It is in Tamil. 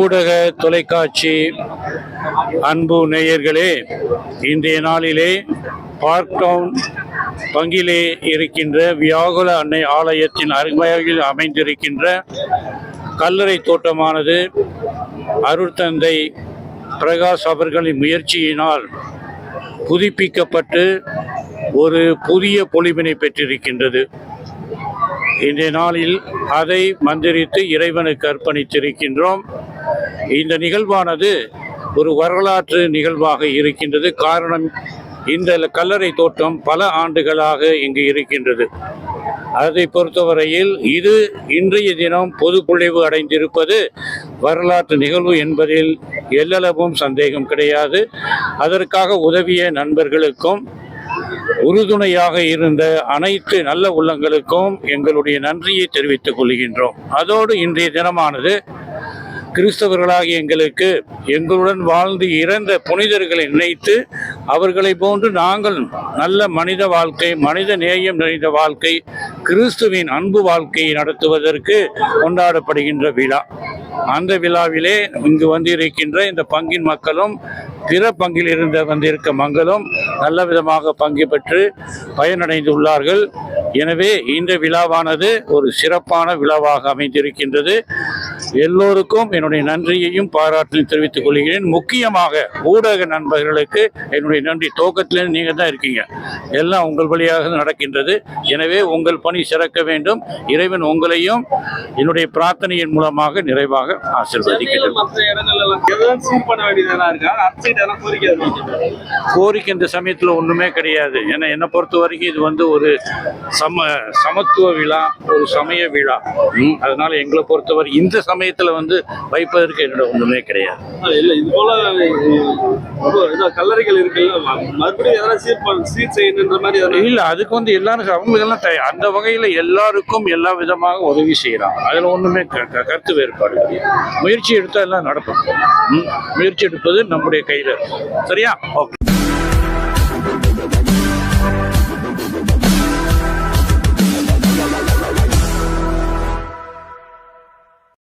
ஊடக தொலைக்காட்சி அன்பு நேயர்களே இன்றைய நாளிலே பார்க் டவுன் பங்கிலே இருக்கின்ற வியாகுல அன்னை ஆலயத்தின் அருமையில் அமைந்திருக்கின்ற கல்லறை தோட்டமானது அருட்தந்தை பிரகாஷ் அவர்களின் முயற்சியினால் புதுப்பிக்கப்பட்டு ஒரு புதிய பொலிவினை பெற்றிருக்கின்றது. இன்றைய நாளில் அதை மந்திரித்து இறைவனுக்கு அர்ப்பணித்திருக்கின்றோம். இந்த நிகழ்வானது ஒரு வரலாற்று நிகழ்வாக இருக்கின்றது. காரணம் இந்த கல்லறை தோட்டம் பல ஆண்டுகளாக இங்கு இருக்கின்றது. அதை பொறுத்தவரையில் இது இன்றைய தினம் பொதுப்பொழிவு அடைந்திருப்பது. வரலாற்று நிகழ்வு என்பதில் எல்லளவும் சந்தேகம் கிடையாது. அதற்காக உதவிய நண்பர்களுக்கும் உறுதுணையாக இருந்த அனைத்து நல்ல உள்ளங்களுக்கும் எங்களுடைய நன்றியை தெரிவித்துக் கொள்கின்றோம். அதோடு இன்றைய தினமானது கிறிஸ்தவர்களாக எங்களுக்கு எங்களுடன் வாழ்ந்து இறந்த புனிதர்களை நினைத்து அவர்களை போன்று நாங்கள் நல்ல மனித வாழ்க்கை மனித நேயம் நிறைந்த வாழ்க்கை கிறிஸ்துவின் அன்பு வாழ்க்கையை நடத்துவதற்கு கொண்டாடப்படுகின்ற விழா. அந்த விழாவிலே இங்கு வந்திருக்கின்ற இந்த பங்கின் மக்களும் பிற பங்கில் இருந்த வந்திருக்க மங்களும் நல்ல விதமாக பங்கு பெற்று பயனடைந்துள்ளார்கள். எனவே இந்த விழாவானது ஒரு சிறப்பான விழாவாக அமைந்திருக்கின்றது. எல்லோருக்கும் என்னுடைய நன்றியையும் பாராட்டையும் தெரிவித்துக் கொள்கிறேன். முக்கியமாக ஊடக நண்பர்களுக்கு என்னுடைய நன்றி. துவக்கத்திலேருந்து நீங்கள் தான் இருக்கீங்க. எல்லாம் உங்கள் வழியாக நடக்கின்றது. எனவே உங்கள் பணி சிறக்க வேண்டும். இறைவன் உங்களையும் என்னுடைய பிரார்த்தனையின் மூலமாக நிறைவாக ஆசிர்வதிக்கிறேன் கோரிக்கை இந்த சமயத்தில் ஒன்றுமே கிடையாது. ஏன்னா என்னை பொறுத்த வரைக்கும் இது வந்து ஒரு சம சமத்துவ விழா ஒரு சமய விழா. அதனால எங்களை பொறுத்தவரை இந்த சமயத்தில் வந்து வைப்பதற்கு என்னோட ஒன்றுமே கிடையாது. இல்ல இது போல கல்லறைகள் இருக்குல்ல மறுபடியும் எதனா சீர் சீர் செய்யணுன்ற மாதிரி இல்ல அதுக்கு வந்து எல்லாரும் அவங்களுக்கெல்லாம் தய- அந்த வகையில எல்லாருக்கும் எல்லா விதமாக உதவி செய்யறாங்க. அதுல ஒண்ணுமே க- கருத்து வேறுபாடு கிடையாது முயற்சி எடுத்தா எல்லாம் நடக்கும். ம், முயற்சி எடுப்பது நம்முடைய கையில. சரியா? ஓகே.